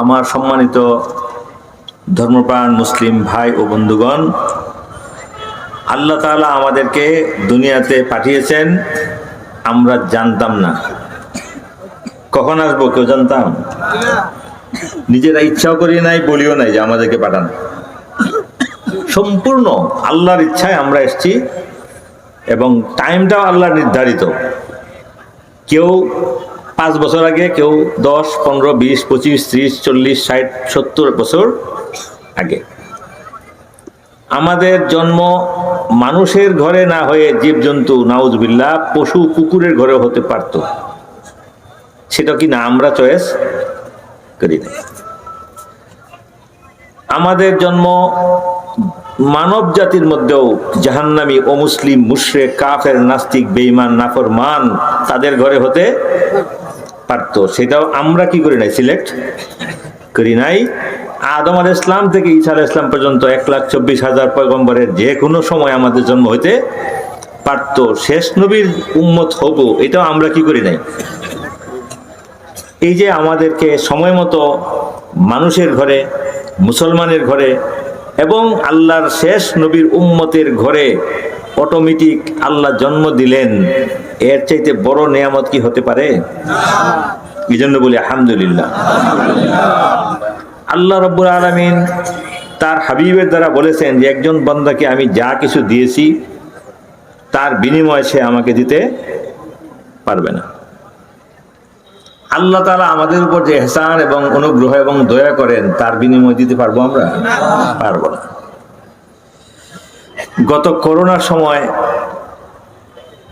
আমার সম্মানিত ধর্মপ্রাণ মুসলিম ভাই ও বন্ধুগণ, আল্লাহ তাআলা আমাদেরকে দুনিয়াতে পাঠিয়েছেন, আমরা জানতাম না। কখন আসব কেউ জানতাম? নিজেরা ইচ্ছাও করি নাই, বলিও নাই যে আমাদেরকে পাঠান। সম্পূর্ণ আল্লাহর ইচ্ছায় আমরা এসেছি এবং টাইমটাও আল্লাহ নির্ধারিত। কেউ পাঁচ বছর আগে কেউ দশ, পনেরো, বিশ, পঁচিশ, ত্রিশ, চল্লিশ, ষাট, সত্তর বছর আগে। আমাদের জন্ম মানুষের ঘরে না হয়ে জীবজন্তু নাউজবিল্লা পশু, কুকুরের ঘরে হতে পারত। সেটা কি না আমরা চয়েস করি না আমাদের জন্ম মানব জাতির মধ্যেও জাহান্নামী অমুসলিম মুশরে কাফের, নাস্তিক, বেঈমান, নাফরমান তাদের ঘরে হতে পারত। সেটাও আমরা কি করি নাই? সিলেক্ট করি নাই। আদম আল ইসলাম থেকে ঈসা আল ইসলাম পর্যন্ত এক লাখ চব্বিশ হাজার পয়গম্বরের যে কোনো সময় আমাদের জন্ম হইতে পারত। শেষ নবীর উম্মত হব, এটাও আমরা কি করি নাই? এই যে আমাদেরকে সময় মতো মানুষের ঘরে, মুসলমানের ঘরে এবং আল্লাহর শেষ নবীর উম্মতের ঘরে অটোমেটিক আল্লাহ জন্ম দিলেন, এর চাইতে বড় নেয়ামত কি হতে পারে? এই জন্য বলি আলহামদুলিল্লাহ। আল্লাহ রব্বুল আলমিন তার হাবিবের দ্বারা বলেছেন যে, একজন বান্দাকে আমি যা কিছু দিয়েছি, তার বিনিময়ে সে আমাকে দিতে পারবে না। আল্লাহ তালা আমাদের উপর যে এহসান এবং অনুগ্রহ এবং দয়া করেন, তার বিনিময় দিতে পারব আমরা? পারব না। গত করোনার সময়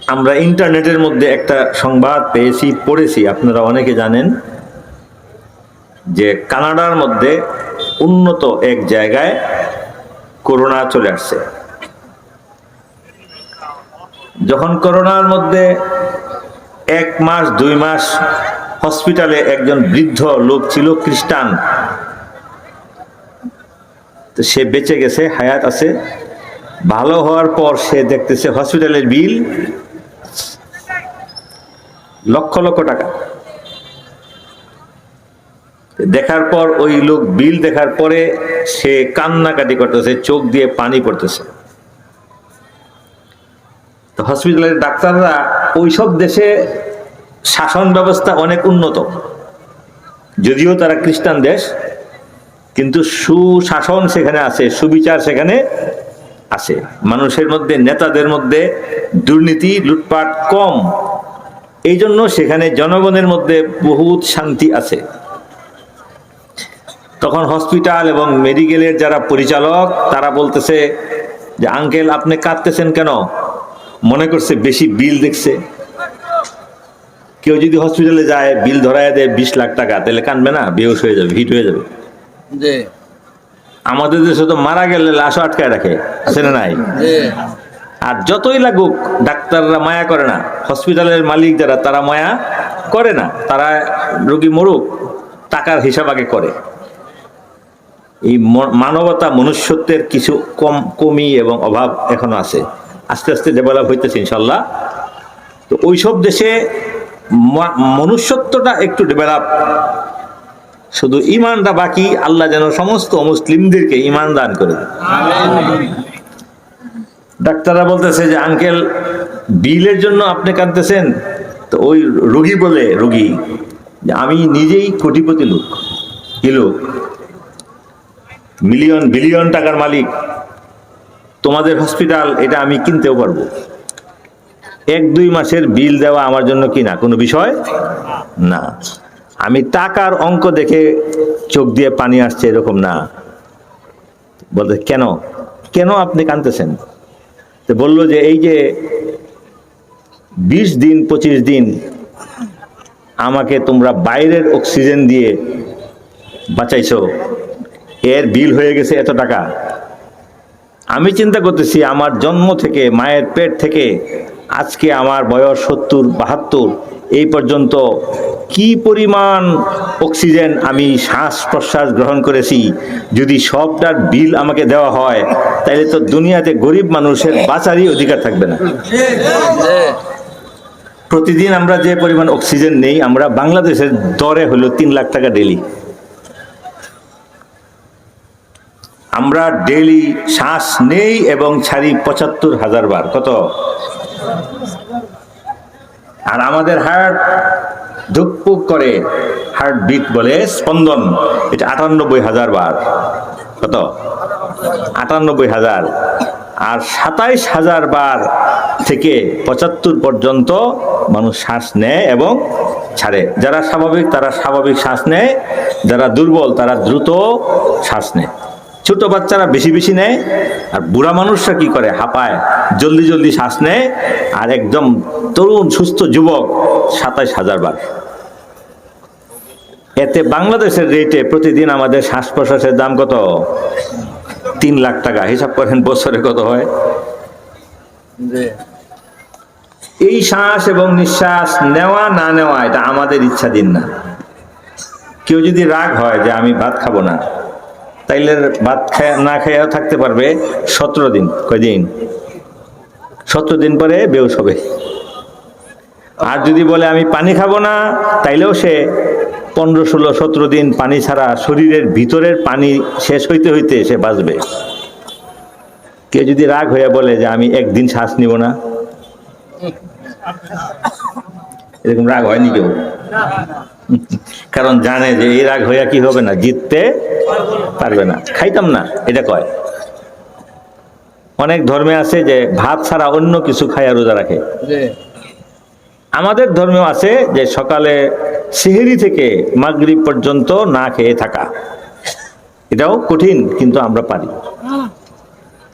আমরা ইন্টারনেটের মধ্যে একটা সংবাদ পেয়েছি, পড়েছি, আপনারা অনেকে জানেন, যে কানাডার মধ্যে উন্নত এক জায়গায় করোনা চলে আসছে। যখন করোনার মধ্যে এক মাস, দুই মাস হসপিটালে একজন বৃদ্ধ লোক ছিল, খ্রিস্টান সে বেঁচে গেছে, হায়াত আছে। ভালো হওয়ার পর সে দেখতেছে হসপিটালের বিল লক্ষ লক্ষ টাকা। দেখার পর ওই লোক বিল দেখার পরে সে কান্নাকাটি করতেছে, চোখ দিয়ে পানি পড়তেছে। তো হসপিটালের ডাক্তাররা ওইসব দেশে শাসন ব্যবস্থা অনেক উন্নত। যদিও তারা খ্রিস্টান দেশ, কিন্তু সুশাসন সেখানে আছে, সুবিচার সেখানে আছে মানুষের মধ্যে, নেতাদের মধ্যে দুর্নীতি, লুটপাট কম। এই জন্য সেখানে জনগণের মধ্যে বহুত শান্তি আছে। তখন হসপিটাল এবং মেডিকেলের যারা পরিচালক, তারা বলতেছে যে, আঙ্কেল, আপনি কাঁদতেছেন কেন? মনে করছে, বেশি বিল দেখছে। কেউ যদি হসপিটালে যায়, বিল ধরায় দেয় বিশ লাখ টাকা, তাহলে কানবে না বেউস হয়ে যাবে, হিট হয়ে যাবে। আমাদের দেশে তো মারা গেলে লাশও আটকায় রাখে আছে না নাই? আর যতই লাগুক ডাক্তাররা মায়া করে না হসপিটালের মালিক যারা তারা মায়া করে না তারা রোগী মরুক টাকার হিসাব আগে করে। এই মানবতা মনুষ্যত্বের কিছু কম কমি এবং অভাব এখনও আছে। আস্তে আস্তে ডেভেলপ হইতেছে ইনশাল্লাহ তো ওইসব দেশে মনুষ্যত্বটা একটু ডেভেলপ শুধু ইমানটা বাকি, আল্লাহ যেন সমস্ত মুসলিমদেরকে ইমান দান করে ডাক্তাররা বলতেছে যে, আঙ্কেল, বিলের জন্য আপনি কাঁদতেছেন? তো ওই রোগী বলে, রোগী, যে আমি নিজেই কোটিপতি লোক, কি লোক? মিলিয়ন, বিলিয়ন টাকার মালিক। তোমাদের হসপিটাল, এটা আমি কিনতেও পারব। এক দুই মাসের বিল দেওয়া আমার জন্য কি না? কোনো বিষয়? না। আমি টাকার অঙ্ক দেখে চোখ দিয়ে পানি আসছে এরকম না। বলতে, কেন? কেন আপনি কানতেছেন তো বলল যে, এই যে বিশ দিন, পঁচিশ দিন আমাকে তোমরা বাইরের অক্সিজেন দিয়ে বাঁচাইছো, এর বিল হয়ে গেছে এত টাকা। আমি চিন্তা করতেছি, আমার জন্ম থেকে, মায়ের পেট থেকে আজকে আমার বয়স সত্তর, বাহাত্তর এই পর্যন্ত কি পরিমাণ অক্সিজেন আমি শ্বাস প্রশ্বাস গ্রহণ করেছি? যদি সবটার বিল আমাকে দেওয়া হয় তাহলে তো দুনিয়াতে গরিব মানুষের বাঁচারই অধিকার থাকবে না। প্রতিদিন আমরা যে পরিমাণ অক্সিজেন নেই, আমরা বাংলাদেশের দরে হলো তিন লাখ টাকা ডেলি আমরা ডেইলি শ্বাস নেই এবং ছাড়ি পঁচাত্তর হাজার বার। কত? আর আমাদের হার্ট ধুকপুক করে হার্ট বিট বলে স্পন্দন। এটা আটানব্বই হাজার বার। কত? আটানব্বই হাজার। আর সাতাইশ হাজার বার থেকে পঁচাত্তর পর্যন্ত মানুষ শ্বাস নেয় এবং ছাড়ে। যারা স্বাভাবিক, তারা স্বাভাবিক শ্বাস নেয়। যারা দুর্বল, তারা দ্রুত শ্বাস নেয়। ছোট বাচ্চারা বেশি বেশি নেয়। আর বুড়া মানুষরা কি করে? হাঁপায়। জলদি জলদি শ্বাস নেয় আর একদম তরুণ সুস্থ যুবক সাতাইশ হাজার বার। এতে বাংলাদেশের রেটে প্রতিদিন আমাদের শ্বাস প্রশ্বাসের দাম কত? তিন লাখ টাকা। হিসাব করেন বছরে কত হয়? এই শ্বাস এবং নিঃশ্বাস নেওয়া না নেওয়া এটা আমাদের ইচ্ছা দিন না। কেউ যদি রাগ হয় যে আমি ভাত খাব না তাইলে ভাত খায় না খাইয়াও থাকতে পারবে সতেরো দিন। কয়দিন? সতেরো দিন পরে বেউস হবে। আর যদি বলে আমি পানি খাব না, তাইলেও সে পনেরো, ষোলো, সতেরো দিন পানি ছাড়া শরীরের ভিতরের পানি শেষ হইতে হইতে সে বাঁচবে। কেউ যদি রাগ হয়ে বলে যে আমি একদিন শ্বাস নিব না, এরকম রাগ হয়নি কেউ? কারণ জানে যে এই রাগ হইয়া কি হবে না, জিততে পারবে না। খাইতাম না, এটা কয়। অনেক ধর্মে আছে যে ভাত ছাড়া অন্য কিছু খাইয়া রোজা রাখে। আমাদের ধর্মেও আছে যে সকালে সেহেরি থেকে মাগরিব পর্যন্ত না খেয়ে থাকা। এটাও কঠিন কিন্তু আমরা পারি।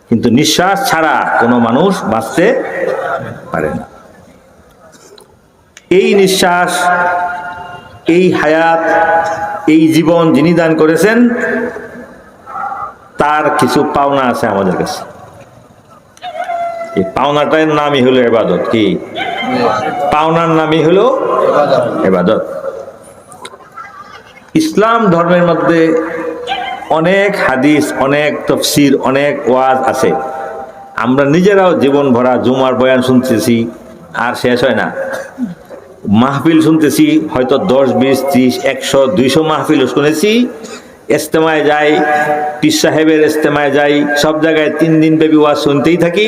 কিন্তু নিঃশ্বাস ছাড়া কোনো মানুষ বাঁচতে পারে না। এই নিঃশ্বাস এই হায়াত এই জীবন যিনি দান করেছেন তার কিছু পাওনা আছে আমাদের কাছে। এই পাওনাটার নামই হলো এবাদত কি? পাওনার নামই হলো এবাদত। ইসলাম ধর্মের মধ্যে অনেক হাদিস, অনেক তফসির, অনেক ওয়াজ আছে। আমরা নিজেরাও জীবন ভরা জুমার বয়ান শুনতেছি, আর শেষ হয় না। মাহফিল শুনতেছি, হয়তো দশ, বিশ, ত্রিশ, একশো, দুইশো মাহফিল শুনেছি। ইস্তেমায় যাই, পীর সাহেবের ইস্তেমায় যাই, সব জায়গায় তিন দিন ব্যাপী ওয়াজ শুনতেই থাকি।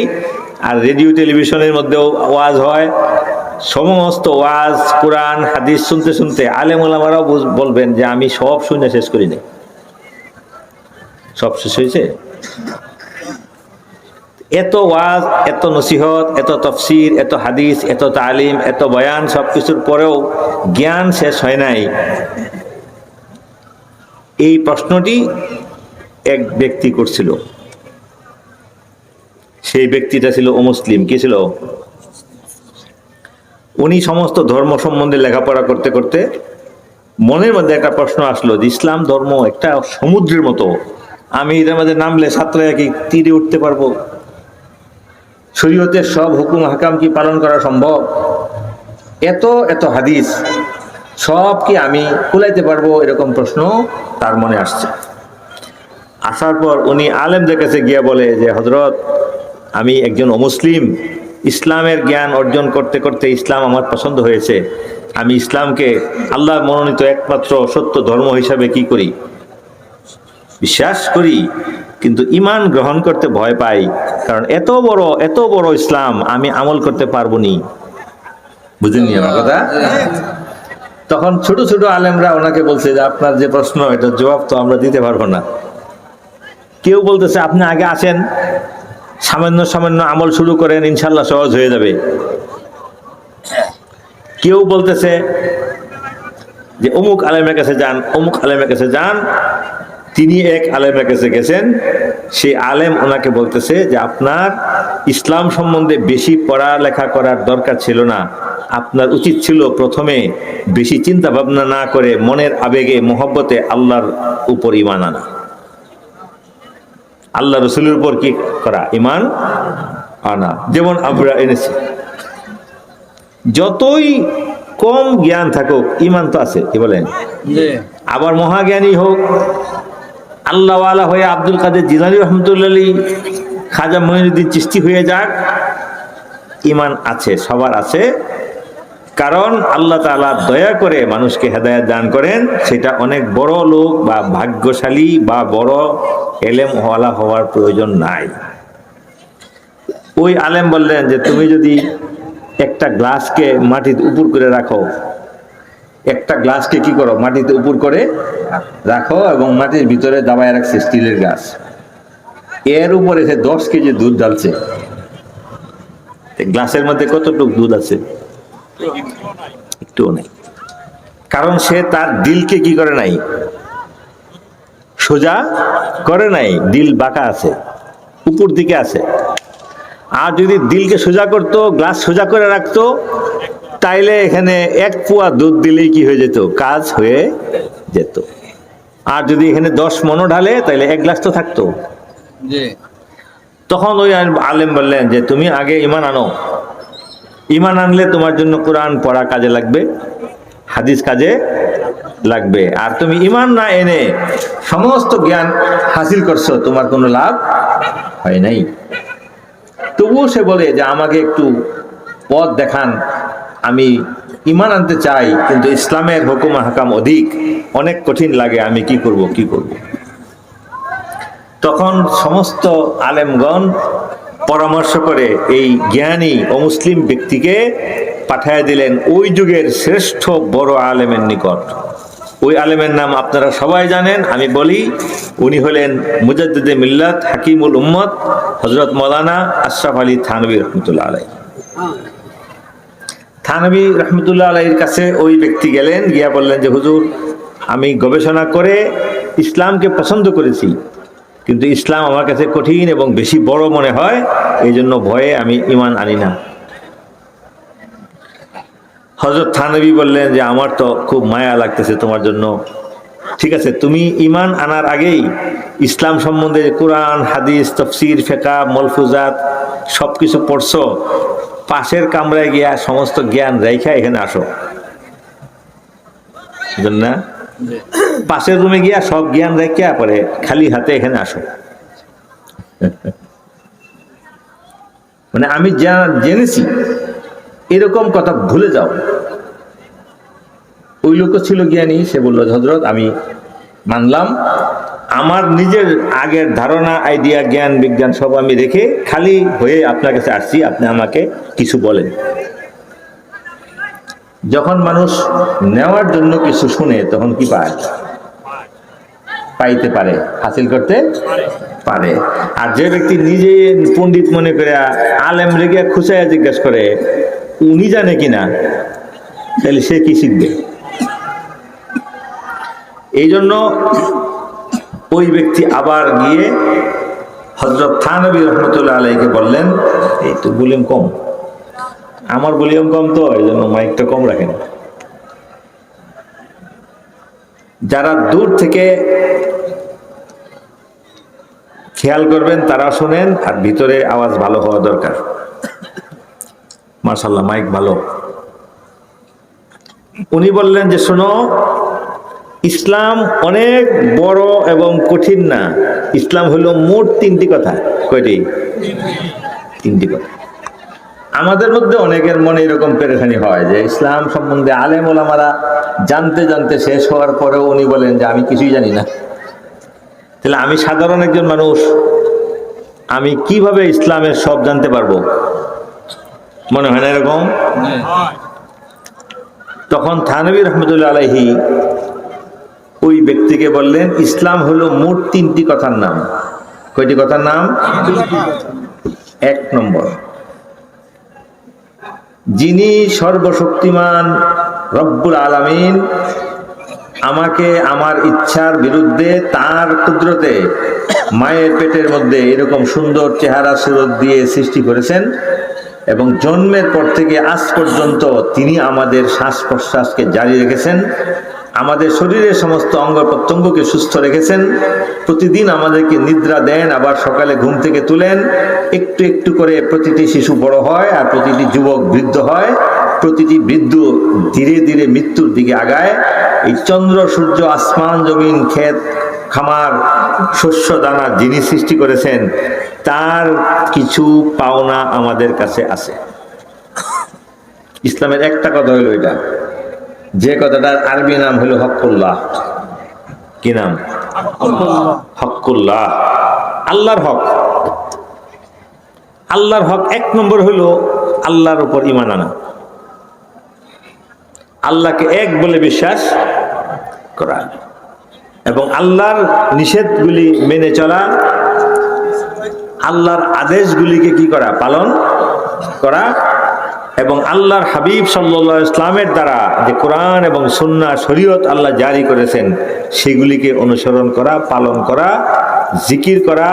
আর রেডিও টেলিভিশনের মধ্যেও ওয়াজ হয়। সমস্ত ওয়াজ, কোরআন, হাদিস শুনতে শুনতে আলেম ওলামারাও বলবেন যে আমি সব শুনে শেষ করি নাই সব শেষ হয়েছে? এত ওয়াজ, এত নসিহত, এত তফসির, এত হাদিস, এত তালিম, এত বয়ান সব কিছুর পরেও জ্ঞান শেষ হয় নাই। এই প্রশ্নটি এক ব্যক্তি করছিল। সেই ব্যক্তিটা ছিল অমুসলিম কি ছিল? উনি সমস্ত ধর্ম সম্বন্ধে লেখাপড়া করতে করতে মনের মধ্যে একটা প্রশ্ন আসলো যে ইসলাম ধর্ম একটা সমুদ্রের মতো। আমি এটার মধ্যে নামলে ছাত্ররা কি তীরে উঠতে পারব? শরীয়তের সব হুকুম, হাকাম কি পালন করা সম্ভব? এত এত হাদিস, সব কি আমি কুলাইতে পারব? এরকম প্রশ্ন তার মনে আসছে। আসার পর উনি আলেমদের কাছে গিয়ে বলে যে হজরত আমি একজন অমুসলিম, ইসলামের জ্ঞান অর্জন করতে করতে ইসলাম আমার পছন্দ হয়েছে। আমি ইসলামকে আল্লাহ মনোনীত একমাত্র সত্য ধর্ম হিসাবে কি করি? বিশ্বাস করি, কিন্তু ইমান গ্রহণ করতে ভয় পাই, কারণ এত বড় এত বড় ইসলাম আমি আমল করতে পারব নি বুঝেননি আমার কথা? তখন ছোট ছোট আলেমরা ওনাকে বলছে যে, আপনার যে প্রশ্ন, এটার জবাব তো আমরা দিতে পারব না। কেউ বলতেছে, আপনি আগে আসেন। সামান্য সামান্য আমল শুরু করেন ইনশাল্লাহ সহজ হয়ে যাবে। কেউ বলতেছে যে, অমুক আলেমের কাছে যান, অমুক আলেমের কাছে যান, তিনি এক আলেমের কাছে গেছেন, সেই আলেম ওনাকে বলতেছে যে, আপনার ইসলাম সম্বন্ধে বেশি পড়ালেখা করার দরকার ছিল না। আপনার উচিত ছিল প্রথমে বেশি চিন্তা ভাবনা না করে মনের আবেগে, মোহব্বতে আল্লাহর উপর ইমান আনা। আল্লাহ রসুলের উপর কি করা? ইমান আনা। যেমন আমরা এনেছি। যতই কম জ্ঞান থাকুক ইমান তো আছে কি বলেন? আবার মহাজ্ঞানী হোক আল্লাহওয়ালা হয়ে আব্দুল কাদের জিলানি রহমতুল্লাহ খাজা মহিনুদ্দিন চিস্তি হয়ে যাক ইমান আছে সবার আছে। কারণ আল্লাহ তাআলা দয়া করে মানুষকে হেদায়েত দান করেন। সেটা অনেক বড় লোক বা ভাগ্যশালী বা বড় এলেম হওয়ালা হওয়ার প্রয়োজন নাই। ওই আলেম বললেন যে, তুমি যদি একটা গ্লাসকে মাটিতে উপর করে রাখো, একটা গ্লাসকে কি করো? মাটিতে উপর করে রাখো এবং মাটির ভিতরে দাবায় রাখছে স্টিলের গ্লাস। এর উপরে সে দশ কেজি দুধ ঢালছে। গ্লাসের মধ্যে কতটুকু দুধ আছে? একটুও নেই। কারণ সে তার দিলকে কি করে নাই? সোজা করে নাই দিল বাঁকা আছে উপর দিকে আছে। আর যদি দিলকে সোজা করতো গ্লাস সোজা করে রাখতো তাইলে এখানে এক পোয়া দুধ দিলেই কি হয়ে যেত? কাজ হয়ে যেত। আর যদি এখানে দশ মনো ঢালে তাহলে এক গ্লাস তো থাকতো। তখন ওই আলেম বললেন যে তুমি আগে ইমান আনো। ইমান আনলে তোমার জন্য কোরআন পড়া কাজে লাগবে। হাদিস কাজে লাগবে। আর তুমি ইমান না এনে সমস্ত জ্ঞান হাসিল করছ, তোমার কোনো লাভ হয় নাই। তবুও সে বলে যে, আমাকে একটু পথ দেখান, আমি ইমান আনতে চাই, কিন্তু ইসলামের হুকুম হাকাম অধিক। অনেক কঠিন লাগে, আমি কি করব কি করব? তখন সমস্ত আলেমগণ পরামর্শ করে এই জ্ঞানী ও মুসলিম ব্যক্তিকে পাঠায় দিলেন ওই যুগের শ্রেষ্ঠ বড় আলেমের নিকট। ওই আলেমের নাম আপনারা সবাই জানেন, আমি বলি, উনি হলেন মুজাদ্দিদে মিল্লাত হাকিমুল উম্মত হজরত মৌলানা আশরাফ আলী থানবী রহমতুল্লাহ আলাই থানবী রহমতুল্লাহ আলাইয়ের কাছে ওই ব্যক্তি গেলেন, গিয়া বললেন যে, হুজুর, আমি গবেষণা করে ইসলামকে পছন্দ করেছি। কিন্তু ইসলাম আমার কাছে কঠিন এবং বেশি বড় মনে হয়, এই জন্য ভয়ে আমি ইমান আনি না। হজরত থানবী বললেন যে, আমার তো খুব মায়া লাগতেছে তোমার জন্য। ঠিক আছে, তুমি ইমান আনার আগেই ইসলাম সম্বন্ধে কোরআন, হাদিস, তফসির ফেকা মলফুজাত সব কিছু পড়ছো, পাশের কামরায় গিয়া সমস্ত জ্ঞান রেখা এখানে আসো। না? পাশের রুমে গিয়া সব জ্ঞান রেখে পরে খালি হাতে এখানে আসো। মানে আমি যা জেনেছি, এরকম কথা ভুলে যাও। ওই লোক ছিল জ্ঞানী, সে বলল হজরত আমি মানলাম, আমার নিজের আগের ধারণা আইডিয়া জ্ঞান, বিজ্ঞান সব আমি রেখে খালি হয়ে আপনার কাছে আসছি, আপনি আমাকে কিছু বলেন। যখন মানুষ নেওয়ার জন্য কিছু শুনে, তখন কি পায়? পাইতে পারে, হাসিল করতে পারে। আর যে ব্যক্তি নিজে পণ্ডিত মনে করে, আলেম রেগে খুশাইয়া জিজ্ঞাসা করে, উনি জানে কিনা তাহলে সে কি শিখবে? এই জন্য ওই ব্যক্তি আবার গিয়ে হজরত থানবী রহমতুল্লাহ আলাইকে বললেন, এই তো ভলিউম কম। আমার ভলিউম কম তো, এই জন্য মাইকটা কম রাখেন। যারা দূর থেকে খেয়াল করবেন, তারা শোনেন, আর ভিতরে আওয়াজ ভালো হওয়া দরকার। মার্শাল্লাহ মাইক ভালো। উনি বললেন যে, শোনো, ইসলাম অনেক বড় এবং কঠিন না। ইসলাম হলো মোট তিনটি কথা। কয়টি? তিনটি কথা। আমাদের মধ্যে অনেকের মনে এরকম পেরেশানি হয় যে ইসলাম সম্বন্ধে আলেম ওলামারা জানতে জানতে শেষ হওয়ার পরেও উনি বলেন যে আমি কিছুই জানি না। তাহলে আমি সাধারণ একজন মানুষ, আমি কীভাবে ইসলামের সব জানতে পারব? মনে হয় না এরকম? তখন থানবী রহমতুল্লাহ আলাইহি ওই ব্যক্তিকে বললেন, ইসলাম হলো মোট তিনটি কথার নাম। কয়টি কথার নাম? এক নম্বর। যিনি সর্বশক্তিমান রব্বুল আলমিন, আমাকে আমার ইচ্ছার বিরুদ্ধে, তার ক্ষুদ্রতে মায়ের পেটের মধ্যে এরকম সুন্দর চেহারা সুরত দিয়ে সৃষ্টি করেছেন এবং জন্মের পর থেকে আজ পর্যন্ত তিনি আমাদের শ্বাস প্রশ্বাসকে জারি রেখেছেন। আমাদের শরীরের সমস্ত অঙ্গ প্রত্যঙ্গকে সুস্থ রেখেছেন। প্রতিদিন আমাদেরকে নিদ্রা দেন, আবার সকালে ঘুম থেকে তুলেন। একটু একটু করে প্রতিটি শিশু বড় হয় আর প্রতিটি যুবক বৃদ্ধ হয়। প্রতিটি বৃদ্ধ ধীরে ধীরে মৃত্যুর দিকে আগায়। এই চন্দ্র, সূর্য, আসমান, জমিন, ক্ষেত, খামার, শস্য, দানা যিনি সৃষ্টি করেছেন, তার কিছু পাওনা আমাদের কাছে আছে। ইসলামের একটা কথা হইল এটা। যে কথাটার আরবি নাম হলো হকুল্লাহ কি নাম? হকুল্লাহ আল্লাহর হক। আল্লাহর হক এক নম্বর হইল আল্লাহর উপর ইমান আনা। আল্লাহকে এক বলে বিশ্বাস করা। এবং আল্লাহর নিষেধগুলি মেনে চলা, আল্লাহর আদেশগুলিকে কি করা? পালন করা আল্লাহর হাবিব সাল্লা ইসলামের দ্বারা যে কোরআন এবং সুন্না শরীয়ত আল্লাহ জারি করেছেন, সেগুলিকে অনুসরণ করা, পালন করা, জিকির করা,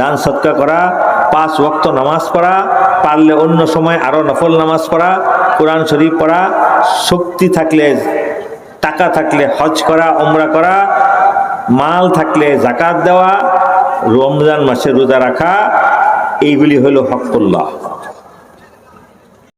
দান সৎকা করা, পাঁচ ওয়াক্ত নামাজ পড়া, পারলে অন্য সময় আরও নফল নামাজ পড়া, কোরআন শরীফ পড়া, শক্তি থাকলে টাকা থাকলে হজ করা ওমরা করা, মাল থাকলে জাকাত দেওয়া, রমজান মাসে রোজা রাখা, এইগুলি হলো হকুল্লাহ